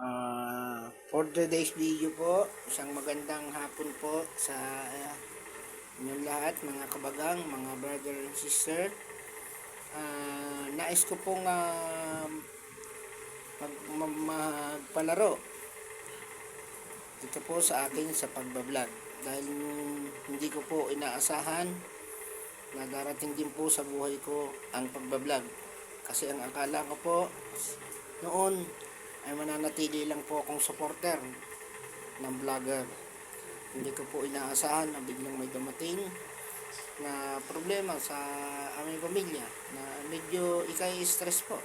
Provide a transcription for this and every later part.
Ah, for today's video po, isang magandang hapon po sa uh, inyong lahat, mga kabagang, mga brother and sister. Ah, nais ko pong ma- magpalaro dito po sa akin sa pagbablog dahil hindi ko po inaasahan na darating din po sa buhay ko ang pagbablog kasi ang akala ko po noon ay mananatili lang po akong supporter ng vlogger. Hindi ko po inaasahan na biglang may dumating na problema sa aming pamilya na medyo ikay stress po.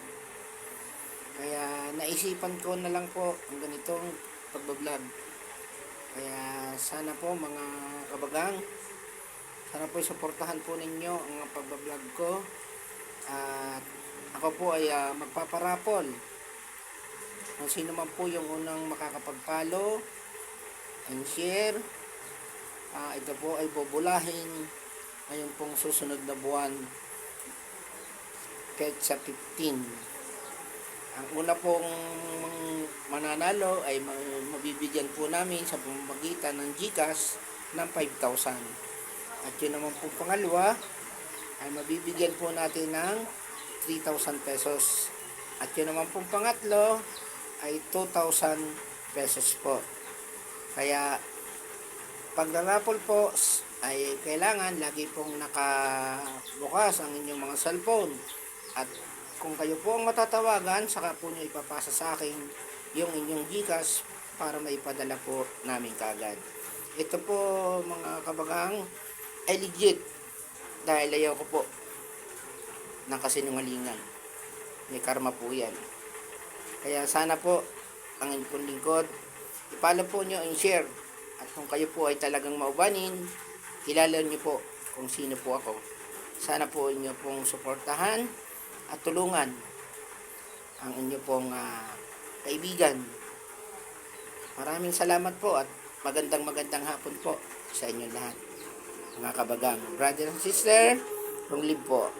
Kaya naisipan ko na lang po ang ganitong pagbablog. Kaya sana po mga kabagang, sana po suportahan po ninyo ang pagbablog ko. At ako po ay ah, magpaparapol kung sino man po yung unang makakapag-follow and share, ah, ito po ay bubulahin ngayon pong susunod na buwan kahit sa 15. Ang una pong mananalo ay ma- mabibigyan po namin sa pamamagitan ng GCash ng 5,000. At yun naman po pangalawa ay mabibigyan po natin ng 3,000 pesos. At yun naman pong pangatlo ay 2,000 pesos po. Kaya pag narapol po ay kailangan lagi pong nakabukas ang inyong mga cellphone. At kung kayo po ang matatawagan, saka po nyo ipapasa sa akin yung inyong Gcash para maipadala po namin kagad. Ito po mga kabagang ay legit dahil ayaw ko po ng kasinungalingan. May karma po yan. Kaya sana po ang inyong lingkod, ipalo po nyo and share. At kung kayo po ay talagang maubanin, kilala nyo po kung sino po ako. Sana po inyo pong suportahan at tulungan ang inyo pong ah, kaibigan. Maraming salamat po at magandang magandang hapon po sa inyo lahat. Mga kabagang, brother and sister, long live po.